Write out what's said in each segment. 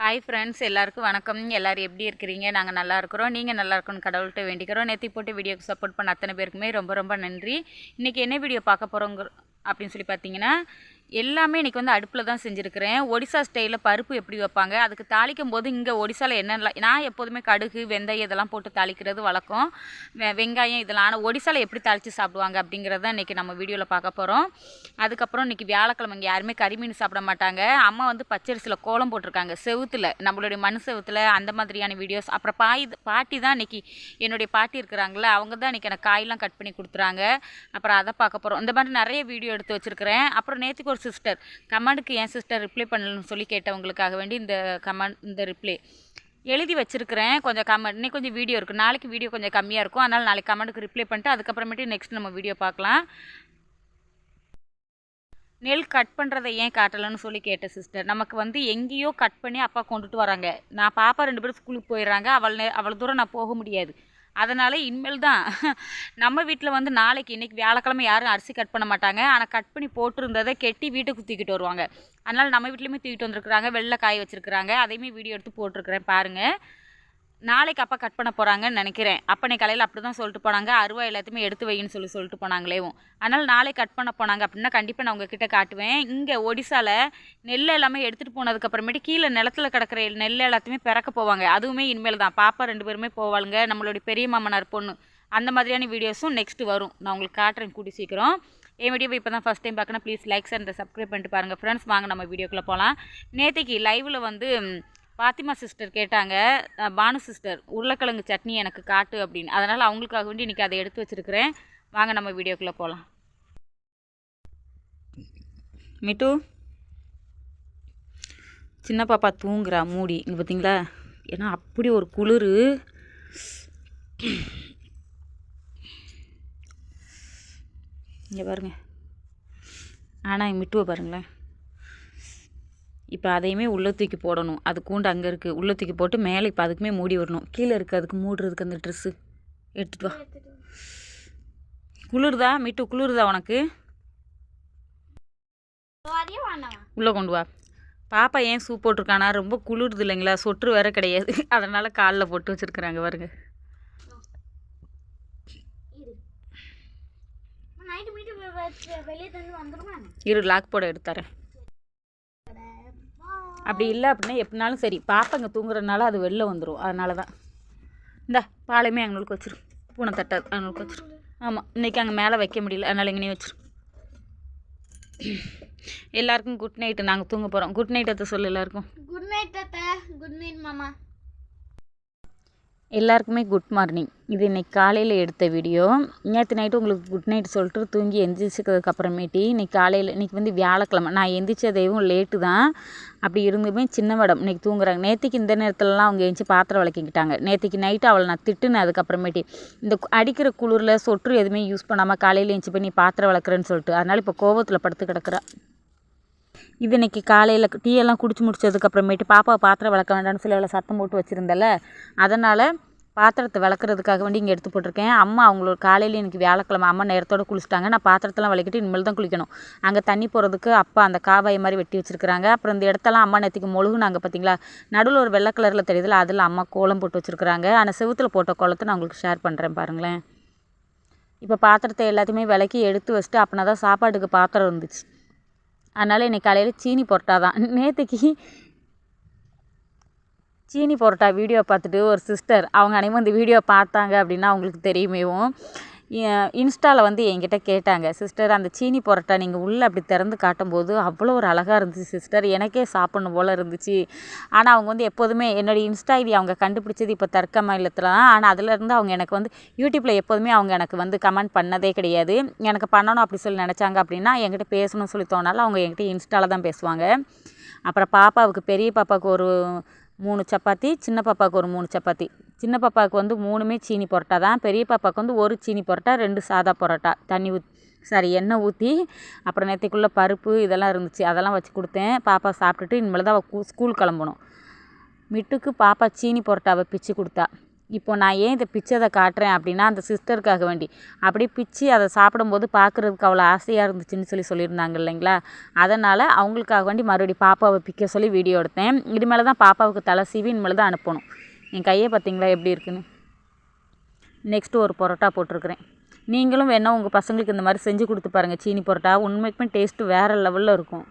Hi friends எல்லாருக்கும் வணக்கம். எல்லோரும் எப்படி இருக்கிறீங்க? நாங்கள் நல்லா இருக்கிறோம். நீங்கள் நல்லா இருக்கணும் கடவுள்கிட்ட வேண்டிக்கிறோம். நேற்று போட்டு வீடியோக்கு சப்போர்ட் பண்ண அத்தனை பேருக்குமே ரொம்ப ரொம்ப நன்றி. இன்றைக்கி என்ன வீடியோ பார்க்க போகிறோங்க அப்படின்னு சொல்லி பார்த்தீங்கன்னா எல்லாமே இன்றைக்கி வந்து அடுப்பில் தான் செஞ்சுருக்கிறேன். ஒடிசா ஸ்டைலில் பருப்பு எப்படி வைப்பாங்க? அதுக்கு தாளிக்கும் போது இங்கே ஒடிசாவில் என்னென்ன நான் எப்போதுமே கடுகு வெந்தயம் இதெல்லாம் போட்டு தாளிக்கிறது வழக்கம். வெ வெங்காயம் இதெல்லாம். ஆனால் ஒடிசாவில் எப்படி தாளித்து சாப்பிடுவாங்க அப்படிங்கிறத இன்றைக்கி நம்ம வீடியோவில் பார்க்க போகிறோம் அதுக்கப்புறம் இன்றைக்கி வியாழக்கிழமை யாருமே கறிமீன் சாப்பிட மாட்டாங்க. அம்மா வந்து பச்சரிசியில் கோலம் போட்டிருக்காங்க. செவுத்தில் நம்மளுடைய மண் செவுத்தில் அந்த மாதிரியான வீடியோஸ் அப்புறம் பாய் பாட்டி தான் இன்றைக்கி என்னுடைய பாட்டி இருக்கிறாங்களே அவங்க தான் இன்றைக்கி எனக்கு காயெல்லாம் கட் பண்ணி கொடுத்துறாங்க. அப்புறம் அதை பார்க்க போகிறோம் இந்த மாதிரி நிறைய வீடியோ எடுத்து வச்சுருக்கிறேன். அப்புறம் நேற்றுக்கு ஒரு சிஸ்டர் கமெண்டுக்கு என் சிஸ்டர் ரிப்ளை பண்ணலன்னு சொல்லி கேட்டவங்களுக்காக வேண்டி இந்த கமெண்ட் இந்த ரிப்ளை எழுதி வச்சிருக்கிறேன். கொஞ்சம் கமெண்ட் இன்னைக்கு கொஞ்சம் வீடியோ இருக்குது நாளைக்கு வீடியோ கொஞ்சம் கம்மியாக இருக்கும். அதனால் நாளைக்கு கமெண்ட்டுக்கு ரிப்ளை பண்ணிட்டு அதுக்கப்புறமேட்டு நெக்ஸ்ட் நம்ம வீடியோ பார்க்கலாம். நெல் கட் பண்ணுறதை ஏன் காட்டலைன்னு சொல்லி கேட்ட சிஸ்டர் நமக்கு வந்து எங்கேயோ கட் பண்ணி அப்பா கொண்டுட்டு வராங்க. நான் பாப்பா ரெண்டு பேரும் ஸ்கூலுக்கு போயிடுறாங்க. அவள் அவ்வளோ தூரம் நான் போக முடியாது. அதனால் இனிமேல் தான். நம்ம வீட்டில் வந்து நாளைக்கு இன்றைக்கி வியாழக்கிழமை யாரும் அரிசி கட் பண்ண மாட்டாங்க. ஆனால் கட் பண்ணி போட்டிருந்ததை கெட்டி வீட்டுக்கு தூக்கிட்டு வருவாங்க. அதனால் நம்ம வீட்லேயுமே தூக்கிட்டு வந்துருக்குறாங்க. வெள்ளை காய வச்சுருக்குறாங்க. அதையுமே வீடியோ எடுத்து போட்டிருக்கிறேன் பாருங்கள் நாளைக்கு அப்பா கட் பண்ண போகிறாங்கன்னு நினைக்கிறேன். அப்பனை காலையில் அப்படி தான் சொல்லிட்டு போனாங்க. அருவா எல்லாத்தையுமே எடுத்து வைன்னு சொல்லி சொல்லிட்டு போனாங்களேவும். அதனால் நாளைக்கு கட் பண்ண போனாங்க அப்படின்னா கண்டிப்பாக நான் உங்ககிட்ட காட்டுவேன். இங்கே ஒடிசாவில் நெல் எல்லாமே எடுத்துகிட்டு போனதுக்கப்புறமேட்டு கீழே நிலத்தில் கிடக்கிற நெல் எல்லாத்தையுமே பிறக்க போவாங்க. அதுவுமே இனிமேல் தான். பாப்பா ரெண்டு பேருமே போவாளுங்க. நம்மளுடைய பெரிய மாமனார் பொண்ணு. அந்த மாதிரியான வீடியோஸும் நெக்ஸ்ட்டு வரும். நான் உங்களுக்கு காட்டுறேன் கூடி சீக்கிரம். என் வீடியோ இப்போ தான் ஃபஸ்ட் டைம் பார்க்கணும் ப்ளீஸ் லைக்ஸ் அண்ட் சப்ஸ்கிரைப் பண்ணிட்டு பாருங்கள் ஃப்ரெண்ட்ஸ் வாங்க நம்ம வீடியோக்குள்ளே போகலாம் நேற்றுக்கு லைவில் வந்து பாத்திமா சிஸ்டர் கேட்டாங்க பானு சிஸ்டர் உருளைக்கிழங்கு சட்னி எனக்கு காட்டு அப்படின்னு. அதனால் அவங்களுக்காக வேண்டி இன்றைக்கி அதை எடுத்து வச்சுருக்கிறேன். வாங்க நம்ம வீடியோக்குள்ளே போகலாம் மிட்டு சின்ன பாப்பா தூங்குறா மூடி. இங்கே பார்த்தீங்களா ஏன்னா அப்படி ஒரு குளிர். இங்கே பாருங்க. ஆனால் மிட்டுவை பாருங்களேன். இப்போ அதையுமே உள்ளே தூக்கி போடணும். அது கூண்டு அங்கே இருக்குது உள்ளே தூக்கி போட்டு மேலே இப்போ அதுக்குமே மூடி வரணும் கீழே இருக்குது அதுக்கு மூடுறதுக்கு அந்த ட்ரெஸ்ஸு எடுத்துகிட்டு வா. குளிருதா? மிட்டு குளிருதா உனக்கு? உள்ளே கொண்டு வா. பாப்பா ஏன் சூப் போட்டிருக்கானா? ரொம்ப குளிருது இல்லைங்களா? சொட்டு வேற கிடையாது. அதனால் காலில் போட்டு வச்சுருக்குறாங்க பாருங்க. இரு. லாக் போட எடுத்தாரேன் அப்படி இல்லை அப்படின்னா எப்படினாலும் சரி. பாப்பங்க தூங்குறதுனால அது வெளில வந்துடும் அதனால தான் இந்த பாலையுமே எங்களுக்கு வச்சிரும் பூனை தட்டாது அவங்களுக்கு வச்சிரும் ஆமாம் இன்றைக்கி அங்கே மேலே வைக்க முடியல. அதனால் எங்கேயும் வச்சிரும் எல்லாருக்கும் குட் நைட்டு நாங்கள் தூங்க போகிறோம் குட் நைட் அத்தை சொல்லு எல்லாருக்கும். குட் நைட் அத்தை. குட் நைட் மாமா. எல்லாருக்குமே குட் மார்னிங் இது இன்னைக்கு காலையில் எடுத்த வீடியோ நேற்று நைட்டு உங்களுக்கு குட் நைட் சொல்லிட்டு தூங்கி எந்திரிச்சதுக்கு அப்புறமேட்டி இன்னைக்கு காலையில் இன்றைக்கி வந்து வியாழக்கிழமை. நான் எந்திரிச்சதையும் லேட்டு தான். அப்படி இருந்துமே சின்ன மேடம் இன்றைக்கி தூங்குறாங்க. நேற்றுக்கு இந்த நேரத்துலலாம் அவங்க எழுந்துச்சி பாத்திரம் விளக்கிக்கிட்டாங்க. நேற்றுக்கு நைட்டு அவளை நான் திட்டுனேன் அதுக்கப்புறமேட்டி இந்த அடிக்கிற குளிரில் சொட்டு எதுவுமே யூஸ் பண்ணாமல் காலையில் எழுந்துச்சி போய் நீ பாத்திரம் விளக்குறேன்னு சொல்லிட்டு. அதனால் இப்போ கோவத்தில் படுத்து கிடக்குறா. இது இன்றைக்கி காலையில் டீயெல்லாம் குடிச்சு முடிச்சதுக்கப்புறமேட்டு பாப்பாவை பாத்திரம் விளக்க வேண்டாம்னு சொல்லி அவளை சத்தம் போட்டு வச்சுருந்தல அதனால் பாத்திரத்தை விளக்குறதுக்காக வேண்டி இங்கே எடுத்து போட்டிருக்கேன். அம்மா அவங்களோட காலையில் எனக்கு வியாழக்கிழமை அம்மா நேரத்தோட குளிச்சிட்டாங்க. நான் பாத்திரத்தெல்லாம் விளக்கிட்டு இனிமேல் தான் குளிக்கணும். அங்கே தண்ணி போகிறதுக்கு அப்பா அந்த காவாய் மாதிரி வெட்டி வச்சுருக்குறாங்க. அப்புறம் இந்த இடத்தெல்லாம் அம்மா நேற்றுக்கு மொழுகுனாங்க பார்த்தீங்களா நடுவில் ஒரு வெள்ளை கலரில் தெரியுதுல அதில் அம்மா கோலம் போட்டு வச்சுருக்குறாங்க. ஆனால் செவுத்தில் போட்ட கோலத்தை நான் உங்களுக்கு ஷேர் பண்ணுறேன் பாருங்களேன். இப்போ பாத்திரத்தை எல்லாத்தையுமே விளக்கி எடுத்து வச்சுட்டு அப்படின்னா தான் சாப்பாட்டுக்கு பாத்திரம் இருந்துச்சு. அதனால் இன்றைக்கி காலையில் சீனி பரோட்டா தான். நேற்றுக்கு சீனி பரோட்டா வீடியோ பார்த்துட்டு ஒரு சிஸ்டர் அவங்க அனைவரும் இந்த வீடியோ பார்த்தாங்க அப்படின்னா அவங்களுக்கு தெரியுமேவும். இன்ஸ்டாவில் வந்து என்கிட்ட கேட்டாங்க சிஸ்டர் அந்த சீனி பரோட்டா நீங்கள் உள்ளே அப்படி திறந்து காட்டும்போது அவ்வளோ ஒரு அழகாக இருந்துச்சு சிஸ்டர். எனக்கே சாப்பிட்ணும் போல் இருந்துச்சு. ஆனால் அவங்க வந்து எப்போதுமே என்னுடைய இன்ஸ்டா ஐடி அவங்க கண்டுபிடிச்சது இப்போ தர்க்க மாநிலத்தில் தான். ஆனால் அதுலேருந்து அவங்க எனக்கு வந்து யூடியூப்பில் எப்போதுமே அவங்க எனக்கு வந்து கமெண்ட் பண்ணதே கிடையாது. எனக்கு பண்ணணும் அப்படி சொல்லி நினச்சாங்க அப்படின்னா என்கிட்ட பேசணும்னு சொல்லி தோணாலும் அவங்க என்கிட்ட இன்ஸ்டாவில் தான் பேசுவாங்க. அப்புறம் பாப்பாவுக்கு பெரிய பாப்பாவுக்கு ஒரு மூணு சப்பாத்தி சின்ன பாப்பாவுக்கு ஒரு மூணு சப்பாத்தி. சின்ன பாப்பாவுக்கு வந்து மூணுமே சீனி பரோட்டா தான். பெரிய பாப்பாவுக்கு வந்து ஒரு சீனி பரோட்டா ரெண்டு சாதா பரோட்டா. தண்ணி ஊத் சாரி எண்ணெய் ஊற்றி அப்புறம் நேற்றுக்குள்ளே பருப்பு இதெல்லாம் இருந்துச்சு. அதெல்லாம் வச்சு கொடுத்தேன். பாப்பா சாப்பிட்டுட்டு இனிமேல் தான் அவள் ஸ்கூல் கிளம்பணும். மிட்டுக்கு பாப்பா சீனி பரோட்டாவை பிச்சு கொடுத்தா. இப்போ நான் ஏன் இதை அதை காட்டுறேன் அப்படின்னா அந்த சிஸ்டருக்காக வேண்டி. அப்படியே பிச்சு அதை சாப்பிடும்போது பார்க்குறதுக்கு அவ்வளோ ஆசையாக இருந்துச்சுன்னு சொல்லி சொல்லியிருந்தாங்க இல்லைங்களா? அதனால் அவங்களுக்காக வேண்டி மறுபடியும் பாப்பாவை பிக்க சொல்லி வீடியோ எடுத்தேன். இனிமேல் தான் பாப்பாவுக்கு தலை சீவி இனிமேல் தான் அனுப்பணும். என் கையை பார்த்தீங்களா எப்படி இருக்குன்னு? நெக்ஸ்ட்டு ஒரு பரோட்டா போட்டிருக்கிறேன். நீங்களும் வேணால் உங்கள் பசங்களுக்கு இந்த மாதிரி செஞ்சு கொடுத்து பாருங்கள் சீனி பரோட்டா உண்மைக்குமே டேஸ்ட்டு வேறு லெவலில் இருக்கும்.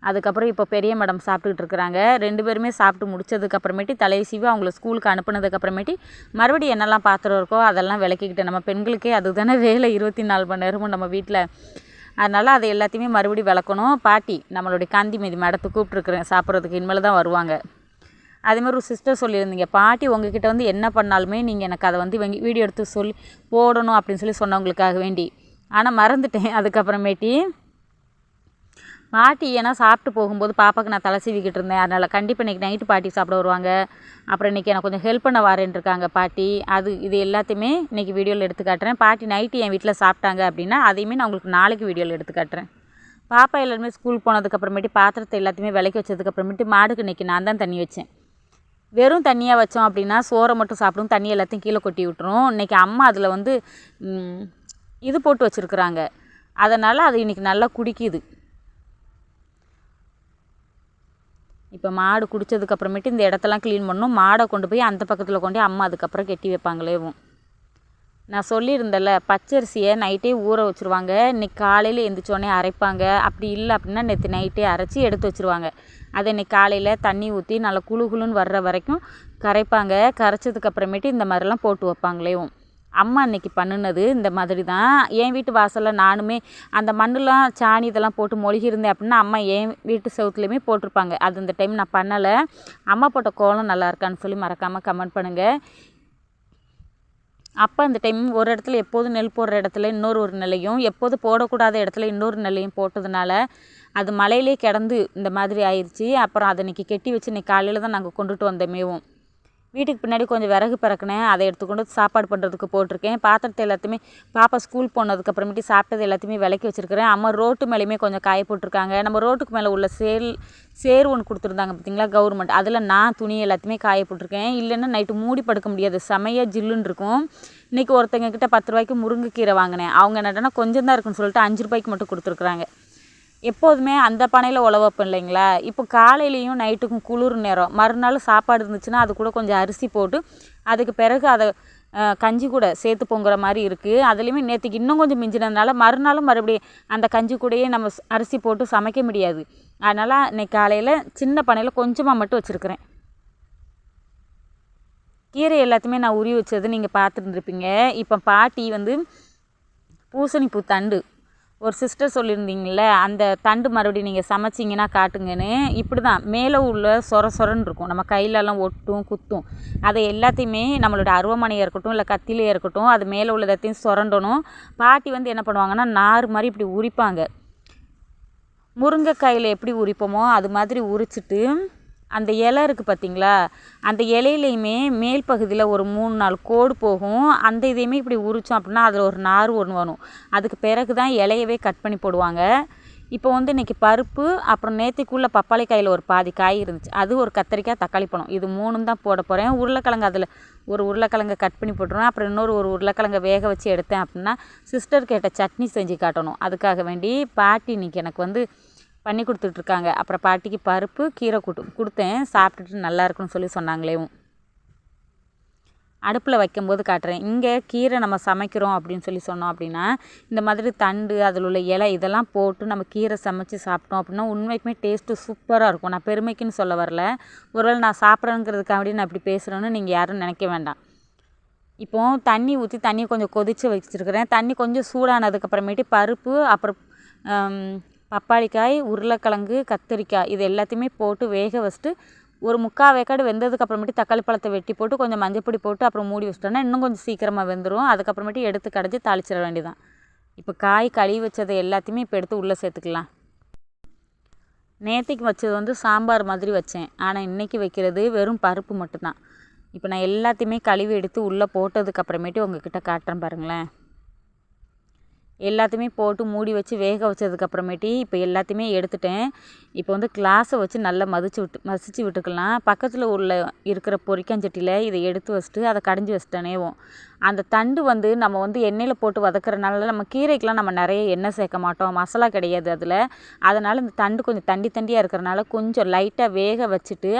அதுக்கப்புறம் இப்போ பெரிய மேடம் சாப்பிட்டுக்கிட்டு இருக்கிறாங்க. ரெண்டு பேருமே சாப்பிட்டு முடிச்சதுக்கப்புறமேட்டி தலையை சீவி அவங்கள ஸ்கூலுக்கு அனுப்புனதுக்கப்புறமேட்டி மறுபடியும் என்னெல்லாம் பாத்திரம் இருக்கோ அதெல்லாம் விளக்கிக்கிட்டு நம்ம பெண்களுக்கே அதுதானே வேலை. இருபத்தி நாலு மணி நேரமும் நம்ம வீட்டில் அதனால் அதை எல்லாத்தையுமே மறுபடியும் விளக்கணும். பாட்டி நம்மளுடைய காந்தி மீதி மேடத்தை கூப்பிட்ருக்குறேன் சாப்பிட்றதுக்கு இனிமேல் தான் வருவாங்க. அதே மாதிரி ஒரு சிஸ்டர் சொல்லியிருந்தீங்க. பாட்டி உங்ககிட்ட வந்து என்ன பண்ணாலுமே நீங்கள் எனக்கு அதை வந்து வெங்கி- வீடியோ எடுத்து சொல்லி போடணும் அப்படின்னு சொல்லி சொன்னவங்களுக்காக வேண்டி. ஆனால் மறந்துட்டேன். அதுக்கப்புறமேட்டி பாட்டி ஏன்னா சாப்பிட்டு போகும்போது பாப்பாவுக்கு நான் தலை சீவிக்கிட்டு இருந்தேன். அதனால் கண்டிப்பாக இன்றைக்கி நைட்டு பாட்டி சாப்பிட வருவாங்க. அப்புறம் இன்றைக்கி எனக்கு கொஞ்சம் ஹெல்ப் பண்ண வரேன் இருக்காங்க பாட்டி. அது இது எல்லாத்தையுமே இன்றைக்கி வீடியோவில் எடுத்து காட்டுறேன். பாட்டி நைட்டு என் வீட்டில் சாப்பிட்டாங்க அப்படின்னா அதையுமே நான் உங்களுக்கு நாளைக்கு வீடியோவில் எடுத்து காட்டுறேன். பாப்பா எல்லாருமே ஸ்கூல் போனதுக்கப்புறமேட்டு பாத்திரத்தை எல்லாத்தையுமே விலைக்கு வச்சதுக்கப்புறமேட்டு மாடுக்கு இன்றைக்கி நான் தான் தண்ணி வச்சேன். வெறும் தண்ணியாக வச்சோம் அப்படின்னா சோறை மட்டும் சாப்பிடும். தண்ணி எல்லாத்தையும் கீழே கொட்டி விட்டுரும். இன்றைக்கி அம்மா அதில் வந்து இது போட்டு வச்சுருக்குறாங்க. அதனால் அது இன்றைக்கி நல்லா குடிக்குது. இப்போ மாடு குடித்ததுக்கு அப்புறமேட்டு இந்த இடத்தெல்லாம் க்ளீன் பண்ணணும். மாடை கொண்டு போய் அந்த பக்கத்தில் கொண்டு அம்மா அதுக்கப்புறம் கெட்டி வைப்பாங்களேவும் நான் சொல்லியிருந்தேன்ல பச்சரிசியை நைட்டே ஊற வச்சுருவாங்க. இன்னைக்கு காலையில் எந்திரிச்சோடனே அரைப்பாங்க. அப்படி இல்லை அப்படின்னா நேற்று நைட்டே அரைச்சி எடுத்து வச்சுருவாங்க. அதை இன்னைக்கு காலையில் தண்ணி ஊற்றி நல்லா குளு குளுன்னு வர்ற வரைக்கும் கரைப்பாங்க. கரைச்சதுக்கு அப்புறமேட்டு இந்த மாதிரிலாம் போட்டு வைப்பாங்களேவும் அம்மா அன்னைக்கு பண்ணுனது இந்த மாதிரி தான் என் வீட்டு வாசலில் நானுமே அந்த மண்ணுலாம் சாணி இதெல்லாம் போட்டு மொழிகிருந்தேன் அப்படின்னா அம்மா என் வீட்டு செவத்துலேயுமே போட்டிருப்பாங்க. அது இந்த டைம் நான் பண்ணலை. அம்மா போட்ட கோலம் நல்லா இருக்கான்னு சொல்லி மறக்காமல் கமெண்ட் பண்ணுங்கள் அப்போ அந்த டைம் ஒரு இடத்துல எப்போதும் நெல் போடுற இடத்துல இன்னொரு ஒரு நிலையும் எப்போது போடக்கூடாத இடத்துல இன்னொரு நிலையும் போட்டதுனால அது மலையிலே கிடந்து இந்த மாதிரி ஆயிடுச்சு அப்புறம் அதை இன்றைக்கி கெட்டி வச்சு இன்றைக்கி காலையில் தான் நாங்கள் கொண்டுட்டு வந்தோமேவும். வீட்டுக்கு பின்னாடி கொஞ்சம் விறகு பிறக்கினேன். அதை எடுத்துக்கொண்டு சாப்பாடு பண்ணுறதுக்கு போட்டிருக்கேன். பாத்திரத்தை எல்லாத்தையுமே பாப்பா ஸ்கூல் போனதுக்கு அப்புறமேட்டு சாப்பிட்டது எல்லாத்தையுமே விளக்கி வச்சுருக்கிறேன். அம்மா ரோட்டு மேலேயுமே கொஞ்சம் காய போட்டிருக்காங்க. நம்ம ரோட்டுக்கு மேலே உள்ள சேல் சேர் ஒன்று கொடுத்துருந்தாங்க பார்த்தீங்களா கவர்மெண்ட் அதில் நான் துணி எல்லாத்தையுமே காய போட்டிருக்கேன். இல்லைன்னா நைட்டு மூடி படுக்க முடியாது. செமையாக ஜில்லுன்னு இருக்கும். இன்றைக்கி ஒருத்தங்க கிட்ட பத்து ரூபாய்க்கு முருங்கைக்கீரை வாங்கினேன். அவங்க என்னட்டனா கொஞ்சம் தான் இருக்குன்னு சொல்லிட்டு அஞ்சு ரூபாய்க்கு மட்டும் கொடுத்துருக்குறாங்க. எப்போதுமே அந்த பானையில் உழவு வைப்பேன் இல்லைங்களா? இப்போ காலையிலையும் நைட்டுக்கும் குளிர் நேரம். மறுநாள் சாப்பாடு இருந்துச்சுன்னா அது கூட கொஞ்சம் அரிசி போட்டு அதுக்கு பிறகு அதை கஞ்சி கூட சேர்த்து பொங்குற மாதிரி இருக்குது அதுலேயுமே நேற்றுக்கு இன்னும் கொஞ்சம் மிஞ்சினதுனால மறுநாளும் மறுபடியும் அந்த கஞ்சி கூடயே நம்ம ஸ்- அரிசி போட்டு சமைக்க முடியாது. அதனால் இன்னைக்கு காலையில் சின்ன பானையில் கொஞ்சமாக மட்டும் வச்சுருக்கிறேன். கீரை எல்லாத்தையுமே நான் உரி வச்சது நீங்கள் பார்த்துருந்துருப்பீங்க. இப்போ பாட்டி வந்து பூசணிப்பூ தண்டு ஒரு சிஸ்டர் சொல்லியிருந்தீங்கள்ல அந்த தண்டு மறுபடியும் நீங்கள் சமைச்சிங்கன்னா காட்டுங்கன்னு இப்படி தான் மேலே உள்ள சொர சொரன்னு இருக்கும். நம்ம கையிலலாம் ஒட்டும் குத்தும். அதை எல்லாத்தையுமே நம்மளோட அருவமனையாக இருக்கட்டும் இல்லை கத்திலையாக இருக்கட்டும் அது மேலே உள்ளதையும் சுரண்டணும். பாட்டி வந்து என்ன பண்ணுவாங்கன்னா நார் மாதிரி இப்படி உரிப்பாங்க. முருங்கைக்காயில் எப்படி உரிப்போமோ அது மாதிரி உரிச்சிட்டு அந்த இலை இருக்குது பார்த்தீங்களா? அந்த இலையிலையுமே மேல் பகுதியில் ஒரு மூணு நாலு கோடு போகும். அந்த இதையுமே இப்படி உரித்தோம் அப்படின்னா அதில் ஒரு நார் ஒன்று வரும். அதுக்கு பிறகு தான் இலையவே கட் பண்ணி போடுவாங்க. இப்போ வந்து இன்றைக்கி பருப்பு அப்புறம் நேத்திக்குள்ளே பப்பாளி காயில் ஒரு பாதி காய் இருந்துச்சு. அது ஒரு கத்திரிக்காய் தக்காளி பழம். இது மூணும் தான் போட போகிறேன் உருளைக்கிழங்கு அதில் ஒரு உருளைக்கிழங்கை கட் பண்ணி போட்டுருவேன். அப்புறம் இன்னொரு ஒரு உருளைக்கிழங்கை வேக வச்சு எடுத்தேன் அப்படின்னா சிஸ்டர் கேட்ட சட்னி செஞ்சு காட்டணும். அதுக்காக வேண்டி பாட்டி இன்னைக்கு எனக்கு வந்து பண்ணி கொடுத்துட்ருக்காங்க. அப்புறம் பாட்டிக்கு பருப்பு கீரை கூட்டு கொடுத்தேன். சாப்பிட்டுட்டு நல்லா இருக்குன்னு சொல்லி சொன்னாங்களேவும் அடுப்பில் வைக்கும்போது காட்டுறேன். இங்கே கீரை நம்ம சமைக்கிறோம் அப்படின்னு சொல்லி சொன்னோம் அப்படின்னா இந்த மாதிரி தண்டு அதில் உள்ள இலை இதெல்லாம் போட்டு நம்ம கீரை சமைச்சு சாப்பிட்டோம் அப்படின்னா உண்மைக்குமே டேஸ்ட்டு சூப்பராக இருக்கும். நான் பெருமைக்குன்னு சொல்ல வரல. ஒருவேளை நான் சாப்பிட்றேங்கிறதுக்காக நான் இப்படி பேசுகிறேன்னு நீங்கள் யாரும் நினைக்க வேண்டாம். இப்போ தண்ணி ஊற்றி தண்ணியை கொஞ்சம் கொதித்து வச்சுருக்கிறேன். தண்ணி கொஞ்சம் சூடானதுக்கப்புறமேட்டு பருப்பு அப்புறம் பப்பாளிக்காய் உருளைக்கிழங்கு கத்திரிக்காய் இது எல்லாத்தையுமே போட்டு வேக வச்சுட்டு ஒரு முக்கால் வேக்காடு வெந்ததுக்கு அப்புறமேட்டு தக்காளி பழத்தை வெட்டி போட்டு கொஞ்சம் மஞ்சப்பொடி போட்டு அப்புறம் மூடி வச்சிட்டோன்னா இன்னும் கொஞ்சம் சீக்கிரமாக வெந்துடும் அதுக்கப்புறமேட்டு எடுத்து கடைஞ்சி தாளிச்சிட வேண்டியதான் இப்போ காய் கழுவி வச்சதை எல்லாத்தையுமே இப்போ எடுத்து உள்ளே சேர்த்துக்கலாம். நேற்றுக்கு வச்சது வந்து சாம்பார் மாதிரி வச்சேன். ஆனால் இன்றைக்கி வைக்கிறது வெறும் பருப்பு மட்டும்தான். இப்போ நான் எல்லாத்தையுமே கழுவி எடுத்து உள்ளே போட்டதுக்கப்புறமேட்டு உங்ககிட்ட காட்டுறேன் பாருங்களேன். எல்லாத்தையுமே போட்டு மூடி வச்சு வேக வச்சதுக்கப்புறமேட்டி இப்போ எல்லாத்தையுமே எடுத்துட்டேன். இப்போ வந்து கிளாஸை வச்சு நல்லா மதிச்சு விட்டு மசிச்சு விட்டுக்கலாம். பக்கத்தில் உள்ள இருக்கிற பொரிக்கஞ்சட்டியில் இதை எடுத்து வச்சுட்டு அதை கடைஞ்சி வச்சிட்டேனேவும் அந்த தண்டு வந்து நம்ம வந்து எண்ணெயில் போட்டு வதக்கறனால நம்ம கீரைக்கெலாம் நம்ம நிறைய எண்ணெய் சேர்க்க மாட்டோம். மசாலா கிடையாது அதில். அதனால் இந்த தண்டு கொஞ்சம் தண்டி தண்டியாக இருக்கிறனால கொஞ்சம் லைட்டாக வேக வச்சுட்டு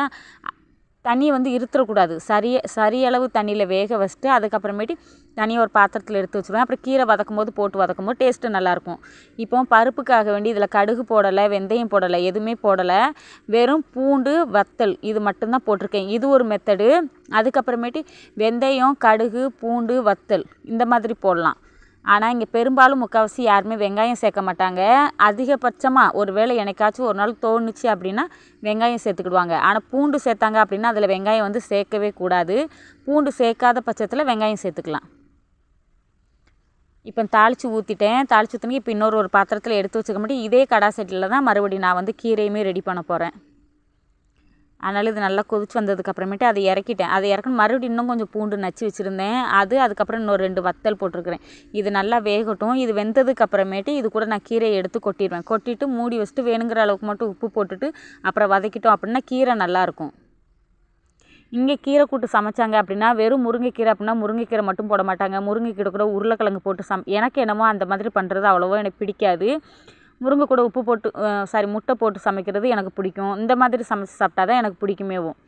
தண்ணியை வந்து இருத்துறக்கூடாது. சரிய சரியளவு தண்ணியில் வேக வச்சுட்டு அதுக்கப்புறமேட்டு தனியாக ஒரு பாத்திரத்தில் எடுத்து வச்சுருவேன். அப்புறம் கீரை வதக்கும் போது போட்டு வதக்கும் போது டேஸ்ட்டு நல்லாயிருக்கும். இப்போ பருப்புக்காக வேண்டி இதில் கடுகு போடலை வெந்தயம் போடலை எதுவுமே போடலை. வெறும் பூண்டு வத்தல் இது மட்டும்தான் போட்டிருக்கேன். இது ஒரு மெத்தடு அதுக்கப்புறமேட்டு வெந்தயம் கடுகு பூண்டு வத்தல் இந்த மாதிரி போடலாம். ஆனால் இங்கே பெரும்பாலும் முக்கால்வாசி யாருமே வெங்காயம் சேர்க்க மாட்டாங்க. அதிகபட்சமாக ஒரு வேளை என்னைக்காச்சும் ஒரு நாள் தோணுச்சு அப்படின்னா வெங்காயம் சேர்த்துக்கிடுவாங்க. ஆனால் பூண்டு சேர்த்தாங்க அப்படின்னா அதில் வெங்காயம் வந்து சேர்க்கவே கூடாது. பூண்டு சேர்க்காத பட்சத்தில் வெங்காயம் சேர்த்துக்கலாம். இப்போ தாளித்து ஊற்றிட்டேன் தாளித்து ஊற்றினி இப்போ இன்னொரு ஒரு பாத்திரத்தில் எடுத்து வச்சுக்க முடியும். இதே கடா செட்டில் தான் மறுபடியும் நான் வந்து கீரையுமே ரெடி பண்ண போகிறேன் அதனால் இது நல்லா கொதிச்சு வந்ததுக்கு அப்புறமேட்டு அதை இறக்கிட்டேன். அதை இறக்கணும் மறுபடியும் இன்னும் கொஞ்சம் பூண்டு நச்சு வச்சுருந்தேன். அது அதுக்கப்புறம் இன்னொரு ரெண்டு வத்தல் போட்டிருக்கிறேன். இது நல்லா வேகட்டும். இது வெந்ததுக்கு அப்புறமேட்டு இது கூட நான் கீரையை எடுத்து கொட்டிடுவேன். கொட்டிட்டு மூடி வச்சுட்டு வேணுங்கிற அளவுக்கு மட்டும் உப்பு போட்டுட்டு அப்புறம் வதக்கிட்டோம் அப்படின்னா கீரை நல்லாயிருக்கும் இங்கே கீரை கூட்டு சமைச்சாங்க அப்படின்னா வெறும் முருங்கைக்கீரை அப்படின்னா முருங்கைக்கீரை மட்டும் போட மாட்டாங்க. முருங்கைக்கீரை கூட உருளைக்கிழங்கு போட்டு சம் எனக்கு என்னமோ அந்த மாதிரி பண்ணுறது அவ்வளோவா எனக்கு பிடிக்காது. முருங்கை கூட உப்பு போட்டு சாரி முட்டை போட்டு சமைக்கிறது எனக்கு பிடிக்கும். இந்த மாதிரி சமைச்சு சாப்பிட்டா தான் எனக்கு பிடிக்குமேவும்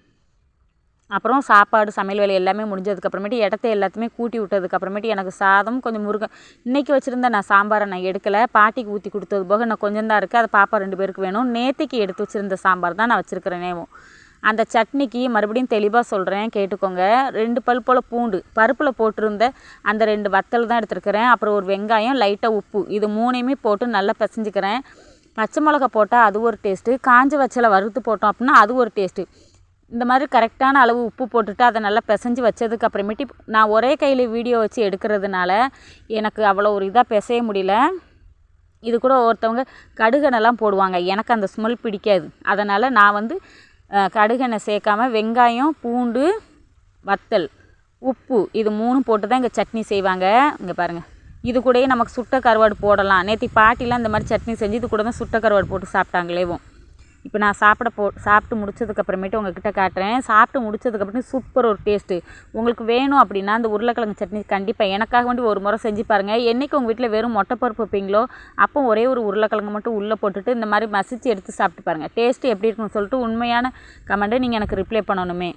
அப்புறம் சாப்பாடு சமையல் வேலை எல்லாமே முடிஞ்சதுக்கப்புறமேட்டு இடத்த எல்லாத்தையுமே கூட்டி விட்டதுக்கப்புறமேட்டு எனக்கு சாதம் கொஞ்சம் முருங்கை இன்றைக்கி வச்சுருந்த நான் சாம்பாரை நான் எடுக்கலை. பாட்டிக்கு ஊற்றி கொடுத்தது போக நான் கொஞ்சம் தான் இருக்குது அது பாப்பா ரெண்டு பேருக்கு வேணும். நேற்றுக்கு எடுத்து வச்சுருந்த சாம்பார் தான் நான் வச்சுருக்கிறேனேவும் அந்த சட்னிக்கு மறுபடியும் தெளிவாக சொல்கிறேன் கேட்டுக்கோங்க. ரெண்டு பல் போல் பூண்டு. பருப்பில் போட்டிருந்த அந்த ரெண்டு வத்தல் தான் எடுத்துருக்கிறேன். அப்புறம் ஒரு வெங்காயம் லைட்டாக உப்பு. இது மூணையுமே போட்டு நல்லா பிசைஞ்சிக்கிறேன். பச்சை மிளகா போட்டால் அது ஒரு டேஸ்ட்டு காஞ்ச வச்சலை வறுத்து போட்டோம் அப்படின்னா அது ஒரு டேஸ்ட்டு இந்த மாதிரி கரெக்டான அளவு உப்பு போட்டுட்டு அதை நல்லா பிசைஞ்சு வச்சதுக்கு அப்புறமேட்டு நான் ஒரே கையில் வீடியோ வச்சு எடுக்கிறதுனால எனக்கு அவ்வளோ ஒரு இதாக பிசைய முடியல. இது கூட ஒருத்தவங்க கடுகனெல்லாம் போடுவாங்க. எனக்கு அந்த ஸ்மெல் பிடிக்காது. அதனால் நான் வந்து கடுகெண்ணெய் சேர்க்காம வெங்காயம் பூண்டு வத்தல் உப்பு இது மூணும் போட்டு தான் இங்கே சட்னி செய்வாங்க. இங்கே பாருங்கள் இது கூடயே நமக்கு சுட்ட கருவாடு போடலாம். நேற்று பாட்டிலாம் இந்த மாதிரி சட்னி செஞ்சு இது கூட தான் சுட்ட கருவாடு போட்டு சாப்பிட்டாங்களேவும் இப்போ நான் சாப்பிட போ சாப்பிட்டு முடிச்சதுக்கப்புறமேட்டு உங்ககிட்ட காட்டுறேன். சாப்பிட்டு முடிச்சதுக்கப்புறம் சூப்பர் ஒரு டேஸ்ட்டு. உங்களுக்கு வேணும் அப்படின்னா அந்த உருளைக்கிழங்கு சட்னி கண்டிப்பாக எனக்காக வேண்டி ஒரு முறை செஞ்சு பாருங்கள் என்றைக்கு உங்கள் வீட்டில் வெறும் மொட்டைப்பருப்பு வைப்பீங்களோ அப்போ ஒரே ஒரு உருளைக்கிழங்கு மட்டும் உள்ளே போட்டுட்டு இந்த மாதிரி மசிச்சு எடுத்து சாப்பிட்டு பாருங்கள் டேஸ்ட்டு எப்படி இருக்குன்னு சொல்லிட்டு உண்மையான கமெண்ட்டை நீங்கள் எனக்கு ரிப்ளை பண்ணணுமே.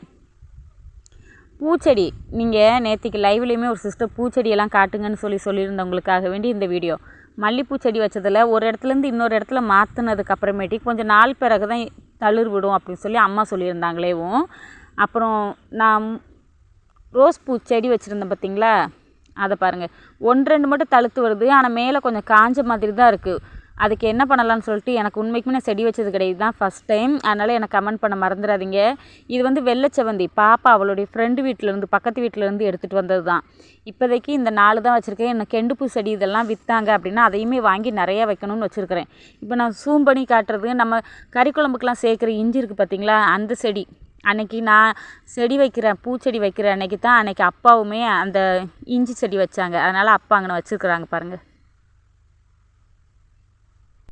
பூச்செடி நீங்கள் நேற்றுக்கு லைவ்லேயுமே ஒரு சிஸ்டர் பூச்செடியெல்லாம் காட்டுங்கன்னு சொல்லி சொல்லியிருந்தவங்களுக்காக வேண்டி இந்த வீடியோ. மல்லிப்பூ செடி வச்சதில் ஒரு இடத்துலேருந்து இன்னொரு இடத்துல மாற்றினதுக்கு அப்புறமேட்டிக்கு கொஞ்சம் நாள் பிறகு தான் தளிர் விடும் அப்படின்னு சொல்லி அம்மா சொல்லியிருந்தாங்களேவும். அப்புறம் நான் ரோஸ் பூ செடி வச்சுருந்தேன் பார்த்தீங்களா அதை பாருங்கள் ஒன்று ரெண்டு மட்டும் தழுத்து வருது. ஆனால் மேலே கொஞ்சம் காஞ்ச மாதிரி தான் இருக்குது அதுக்கு என்ன பண்ணலாம்னு சொல்லிட்டு எனக்கு உண்மைக்குமே நான் செடி வச்சது கிடையாது. தான் ஃபஸ்ட் டைம் அதனால் எனக்கு கமெண்ட் பண்ண மறந்துடாதீங்க. இது வந்து வெள்ளச்சவந்தி. பாப்பா அவளுடைய ஃப்ரெண்டு வீட்டிலேருந்து பக்கத்து வீட்டிலேருந்து எடுத்துகிட்டு வந்தது தான் இப்போதைக்கு இந்த நாலு தான் வச்சுருக்கேன். என்ன கெண்டுப்பூ செடி இதெல்லாம் விற்றாங்க அப்படின்னா அதையுமே வாங்கி நிறையா வைக்கணும்னு வச்சுருக்கிறேன். இப்போ நான் சூம் பண்ணி காட்டுறது நம்ம கறிக்குழம்புக்கெலாம் சேர்க்குற இஞ்சி இருக்குது பார்த்தீங்களா? அந்த செடி. அன்னைக்கு நான் செடி வைக்கிறேன் பூச்செடி வைக்கிற அன்னைக்கு தான் அன்னைக்கு அப்பாவுமே அந்த இஞ்சி செடி வச்சாங்க. அதனால் அப்பா அங்கே வச்சுருக்குறாங்க பாருங்கள்